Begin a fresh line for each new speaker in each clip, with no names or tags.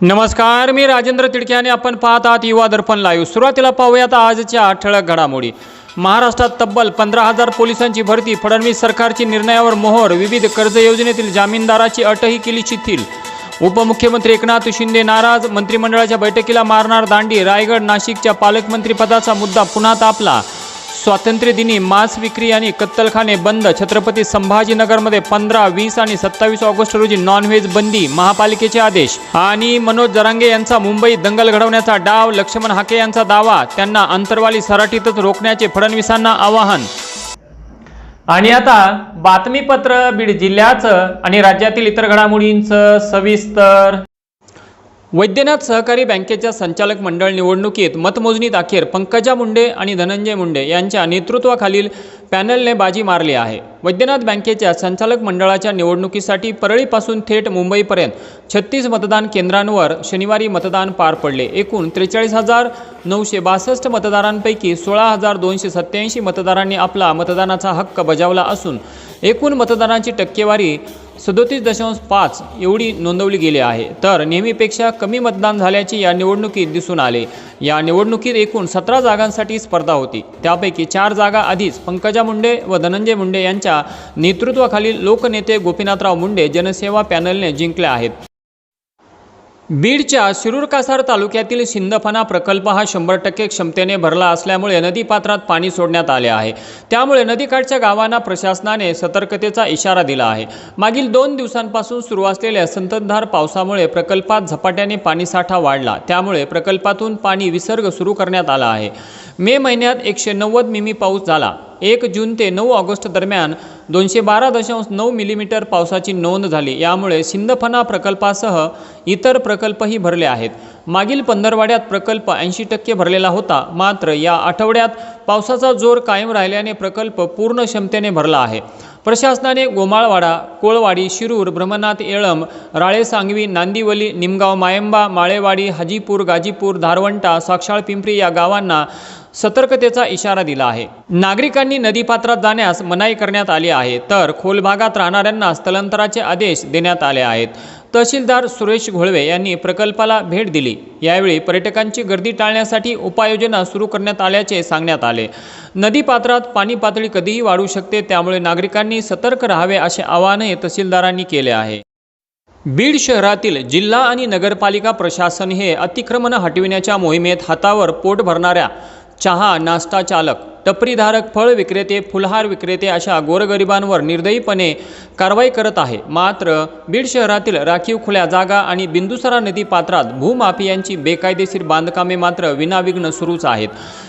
नमस्कार मी राजेंद्र तिडके आणि आपण पाहत आहात युवा दर्पण लाईव्ह सुरुवातीला पाहूयात आजच्या ठळक घडामोडी. महाराष्ट्रात तब्बल पंधरा हजार पोलिसांची भरती फडणवीस सरकारची निर्णयावर मोहर विविध कर्ज योजनेतील जामीनदाराची अटही केली शिथिल. उपमुख्यमंत्री एकनाथ शिंदे नाराज मंत्रिमंडळाच्या बैठकीला मारणार दांडी रायगड नाशिकच्या पालकमंत्रीपदाचा मुद्दा पुन्हा तापला. स्वातंत्र्यदिनी मांस विक्री आणि कत्तलखाने बंद छत्रपती संभाजीनगरमध्ये पंधरा वीस आणि सत्तावीस ऑगस्ट रोजी नॉनव्हेज बंदी महापालिकेचे आदेश. आणि मनोज जरांगे यांचा मुंबई दंगल घडवण्याचा डाव लक्ष्मण हाके यांचा दावा त्यांना अंतरवाली सराटीतच रोखण्याचे फडणवीसांना आवाहन. आणि आता बातमीपत्र बीड जिल्ह्याचं आणि राज्यातील इतर घडामोडींचं सविस्तर. वैद्यनाथ सहकारी बँकेच्या संचालक मंडळ निवडणुकीत मतमोजणीत अखेर पंकजा मुंडे आणि धनंजय मुंडे यांच्या नेतृत्वाखालील पॅनलने बाजी मारली आहे. वैद्यनाथ बँकेच्या संचालक मंडळाच्या निवडणुकीसाठी परळीपासून थेट मुंबईपर्यंत छत्तीस मतदान केंद्रांवर शनिवारी मतदान पार पडले. एकूण त्रेचाळीस हजार नऊशे बासष्ट मतदारांपैकी सोळा हजार दोनशे सत्त्याऐंशी मतदारांनी आपला मतदानाचा हक्क बजावला असून एकूण मतदानाची टक्केवारी सदोतीस दशांश पाच एवढी नोंदवली गेली आहे. तर नेहमीपेक्षा कमी मतदान झाल्याचे या निवडणुकीत दिसून आले. या निवडणुकीत एकूण सतरा जागांसाठी स्पर्धा होती. त्यापैकी चार जागा आधीच पंकजा मुंडे व धनंजय मुंडे यांच्या नेतृत्वाखालील लोकनेते गोपीनाथराव मुंडे जनसेवा पॅनलने जिंकल्या आहेत. बीडच्या शिरूर कासार तालुक्यातील शिंदफणा प्रकल्प हा शंभर टक्के क्षमतेने भरला असल्यामुळे नदीपात्रात पाणी सोडण्यात आले आहे. त्यामुळे नदीकाठच्या गावांना प्रशासनाने सतर्कतेचा इशारा दिला आहे. मागील दोन दिवसांपासून सुरू असलेल्या संततधार पावसामुळे प्रकल्पात झपाट्याने पाणीसाठा वाढला. त्यामुळे प्रकल्पातून पाणी विसर्ग सुरू करण्यात आला आहे. मे महिन्यात एकशे नव्वद मिमी पाऊस झाला. एक जून ते नऊ ऑगस्ट दरम्यान दोनशे बारा दशांश नऊ मिलीमीटर पावसाची नोंद झाली. यामुळे सिंदफणा प्रकल्पासह इतर प्रकल्पही भरले आहेत. मागील पंधरवाड्यात प्रकल्प ऐंशी टक्के भरलेला होता. मात्र या आठवड्यात पावसाचा जोर कायम राहिल्याने प्रकल्प पूर्ण क्षमतेने भरला आहे. प्रशासनाने गोमाळवाडा कोळवाडी शिरूर ब्रह्मनाथ येळम राळे सांगवी नांदिवली निमगाव मायंबा माळेवाडी हाजीपूर गाजीपूर धारवंटा साक्षाळ पिंपरी या गावांना सतर्कतेचा इशारा दिला आहे. नागरिकांनी नदीपात्रात जाण्यास मनाई करण्यात आली आहे. तर खोल भागात राहणाऱ्यांना स्थलांतराचे आदेश देण्यात आले आहेत. तहसीलदार सुरेश घोळवे यांनी प्रकल्पाला भेट दिली. यावेळी पर्यटकांची गर्दी टाळण्यासाठी उपाययोजना सुरू करण्यात आल्याचे सांगण्यात आले. नदीपात्रात पाणी पातळी कधीही वाढू शकते त्यामुळे नागरिकांनी सतर्क राहावे असे आवाहनही तहसीलदारांनी केले आहे. बीड शहरातील जिल्हा आणि नगरपालिका प्रशासन हे अतिक्रमण हटविण्याच्या मोहिमेत हातावर पोट भरणाऱ्या चहा नाश्ता चालक टपरीधारक फळ विक्रेते फुलहार विक्रेते अशा गोरगरिबांवर निर्दयीपणे कारवाई करत आहे. मात्र बीड शहरातील राखीव खुल्या जागा आणि बिंदुसरा नदी पात्रात भूमाफियांची बेकायदेशीर बांधकामे मात्र विनाविघ्न सुरूच आहेत.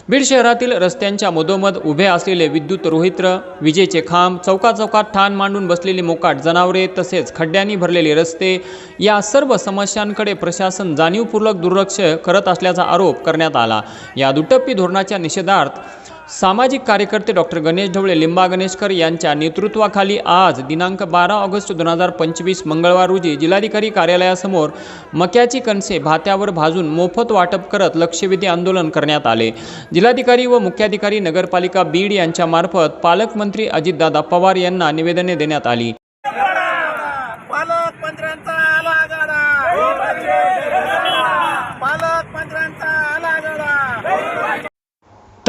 बीड शहरातील रस्त्यांच्या मधोमध उभे असलेले विद्युत रोहित्र विजेचे खांब चौकाचौकात ठाण मांडून बसलेली मोकाट जनावरे तसेच खड्ड्यांनी भरलेले रस्ते या सर्व समस्यांकडे प्रशासन जाणीवपूर्वक दुर्लक्ष करत असल्याचा आरोप करण्यात आला. या दुटप्पी धोरणाच्या निषेधार्थ सामाजिक कार्यकर्ते डॉक्टर गणेश ढवळे लिंबा गणेशकर यांच्या नेतृत्वाखाली आज दिनांक बारा ऑगस्ट दोन हजार पंचवीस मंगळवार रोजी जिल्हाधिकारी कार्यालयासमोर मक्याची कणसे भात्यावर भाजून मोफत वाटप करत लक्षवेधी आंदोलन करण्यात आले. जिल्हाधिकारी व मुख्याधिकारी नगरपालिका बीड यांच्यामार्फत पालकमंत्री अजितदादा पवार यांना निवेदने देण्यात आली.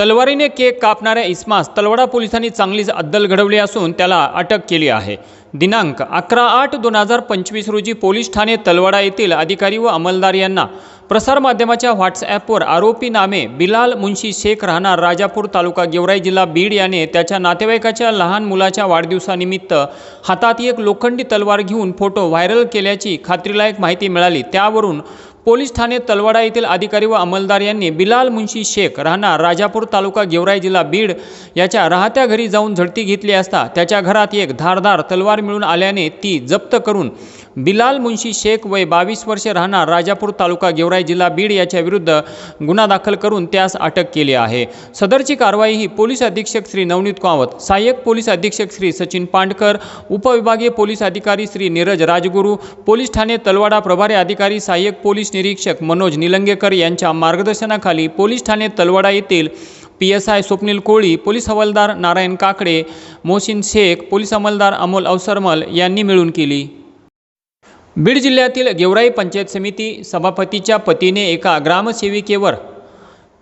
तलवारीने केक कापणाऱ्या इस्मास तलवाडा पोलिसांनी चांगलीच अद्दल घडवली असून त्याला अटक केली आहे. दिनांक अकरा आठ दोन हजार पंचवीस रोजी पोलीस ठाणे तलवाडा येथील अधिकारी व अंमलदार यांना प्रसारमाध्यमाच्या व्हॉट्सॲपवर आरोपी नामे बिलाल मुन्शी शेख राहणार राजापूर तालुका गेवराई जिल्हा बीड याने त्याच्या नातेवाईकाच्या लहान मुलाच्या वाढदिवसानिमित्त हातात एक लोखंडी तलवार घेऊन फोटो व्हायरल केल्याची खात्रीलायक माहिती मिळाली. त्यावरून पोलीस ठाणे तलवाडा येथील अधिकारी व अंमलदार यांनी बिलाल मुन्शी शेख राहणार राजापूर तालुका गेवराई जिल्हा बीड याच्या राहत्या घरी जाऊन झडती घेतली असता त्याच्या घरात एक धारदार तलवार मिळून आल्याने ती जप्त करून बिलाल मुन्शी शेख वय बावीस वर्षे राहणार राजापूर तालुका गेवराई जिल्हा बीड याच्या विरुद्ध गुन्हा दाखल करून त्यास अटक केली आहे. सदरची कारवाई ही पोलीस अधीक्षक श्री नवनीत कावत सहाय्यक पोलीस अधीक्षक श्री सचिन पांडकर उपविभागीय पोलीस अधिकारी श्री नीरज राजगुरू पोलीस ठाणे तलवाडा प्रभारी अधिकारी सहाय्यक पोलीस निरीक्षक मनोज निलंगेकर यांच्या मार्गदर्शनाखाली पोलीस ठाणे तलवाडा येथील P S I Swapnil Koli police हवालदार नारायण काकडे मोहसिन शेख पोलीस अंमलदार अमोल अवसरमल यांनी मिळून केली. बीड जिल्ह्यातील गेवराई पंचायत समिती सभापतीच्या पतीने एका ग्रामसेविकेवर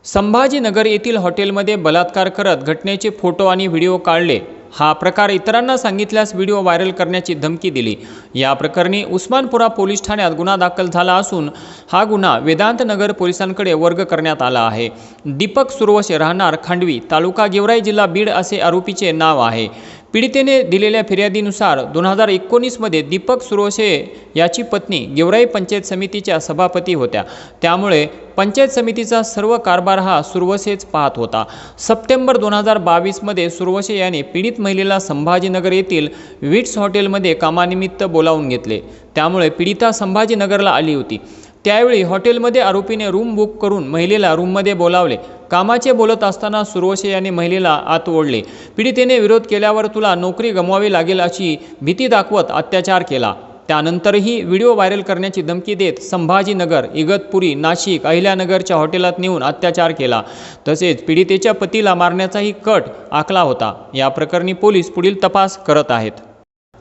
संभाजीनगर येथील हॉटेलमध्ये बलात्कार करत घटनेचे फोटो आणि व्हिडिओ काढले. हा प्रकार इतरांना सांगितल्यास व्हिडिओ व्हायरल करण्याची धमकी दिली. या प्रकरणी उस्मानपुरा पोलीस ठाण्यात गुन्हा दाखल झाला असून हा गुन्हा वेदांत नगर पोलिसांकडे वर्ग करण्यात आला आहे. दीपक सुरवशे राहणार खांडवी तालुका गेवराई जिल्हा बीड असे आरोपीचे नाव आहे. पीडितेने दिलेल्या फिर्यादीनुसार दोन हजार एकोणीसमध्ये दीपक सुरोशे याची पत्नी गेवराई पंचायत समितीच्या सभापती होत्या. त्यामुळे पंचायत समितीचा सर्व कारभार हा सुरवसेच पाहत होता. सप्टेंबर दोन हजार बावीसमध्ये सुरवसे याने पीडित महिलेला संभाजीनगर येथील विट्स हॉटेलमध्ये कामानिमित्त बोलावून घेतले. त्यामुळे पीडिता संभाजीनगरला आली होती. त्यावेळी हॉटेलमध्ये आरोपीने रूम बुक करून महिलेला रूममध्ये बोलावले. कामाचे बोलत असताना सुरवशे यांनी महिलेला आत ओढले. पीडितेने विरोध केल्यावर तुला नोकरी गमवावी लागेल अशी भीती दाखवत अत्याचार केला. त्यानंतरही व्हिडिओ व्हायरल करण्याची धमकी देत संभाजीनगर इगतपुरी नाशिक अहिल्यानगरच्या हॉटेलात नेऊन अत्याचार केला. तसेच पीडितेच्या पतीला मारण्याचाही कट आखला होता. या प्रकरणी पोलीस पुढील तपास करत आहेत.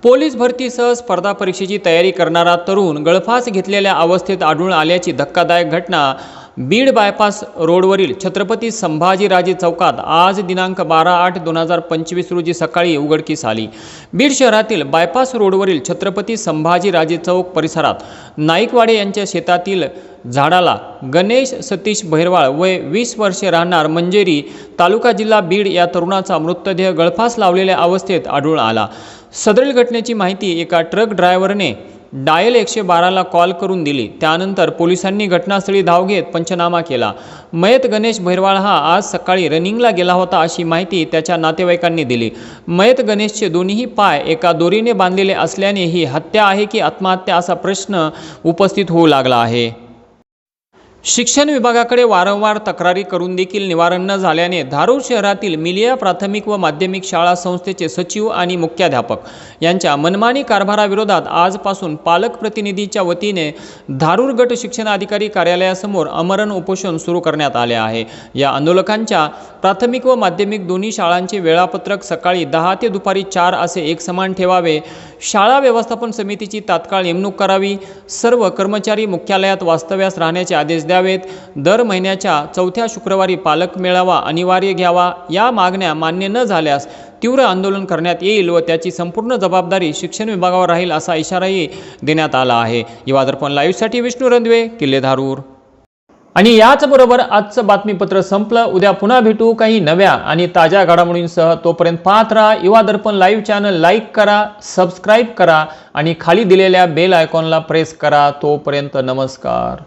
पोलीस भरतीसह स्पर्धा परीक्षेची तयारी करणारा तरुण गळफास घेतलेल्या अवस्थेत आढळून आल्याची धक्कादायक घटना बीड बायपास रोडवरील छत्रपती संभाजीराजे चौकात आज दिनांक बारा आठ दोन हजार पंचवीस रोजी सकाळी उघडकीस आली. बीड शहरातील बायपास रोडवरील छत्रपती संभाजीराजे चौक परिसरात नाईकवाडे यांच्या शेतातील झाडाला गणेश सतीश भैरवाळ वय वीस वर्षे राहणार मंजेरी तालुका जिल्हा बीड या तरुणाचा मृतदेह गळफास लावलेल्या अवस्थेत आढळून आला. सदरील घटनेची माहिती एका ट्रक ड्रायव्हरने डायल एकशे बाराला कॉल करून दिली. त्यानंतर पोलिसांनी घटनास्थळी धाव घेत पंचनामा केला. मयत गणेश भैरवाळ हा आज सकाळी रनिंगला गेला होता अशी माहिती त्याच्या नातेवाईकांनी दिली. मयत गणेशचे दोन्ही पाय एका दोरीने बांधलेले असल्याने ही हत्या आहे की आत्महत्या असा प्रश्न उपस्थित होऊ लागला आहे. शिक्षण विभागाकडे वारंवार तक्रारी करून देखील निवारण न झाल्याने धारूर शहरातील मिलिया प्राथमिक व माध्यमिक शाळा संस्थेचे सचिव आणि मुख्याध्यापक यांच्या मनमानी कारभाराविरोधात आजपासून पालक प्रतिनिधीच्या वतीने धारूर गट शिक्षणाधिकारी कार्यालयासमोर अमरण उपोषण सुरू करण्यात आले आहे. या आंदोलकांच्या प्राथमिक व माध्यमिक दोन्ही शाळांचे वेळापत्रक सकाळी दहा ते दुपारी चार असे एक समान ठेवावे. शाळा व्यवस्थापन समितीची तात्काळ नेमणूक करावी. सर्व कर्मचारी मुख्यालयात वास्तव्यास राहण्याचे आदेश द्या द्यावेत. दर महिन्याच्या चौथ्या शुक्रवारी पालक मेळावा अनिवार्य घ्यावा या मागण्या मान्य न झाल्यास तीव्र आंदोलन करण्यात येईल व त्याची संपूर्ण जबाबदारी शिक्षण विभागावर राहील असा इशाराही देण्यात आला आहे. युवा दर्पण लाईव्हसाठी विष्णू रंधवे किल्ले धारूर. आणि याचबरोबर आजचं बातमीपत्र संपलं. उद्या पुन्हा भेटू काही नव्या आणि ताज्या घडामोडींसह. तोपर्यंत पाहत राहा Yuva Darpan live channel. Like करा सबस्क्राईब करा आणि खाली दिलेल्या बेल आयकॉनला प्रेस करा. तोपर्यंत नमस्कार.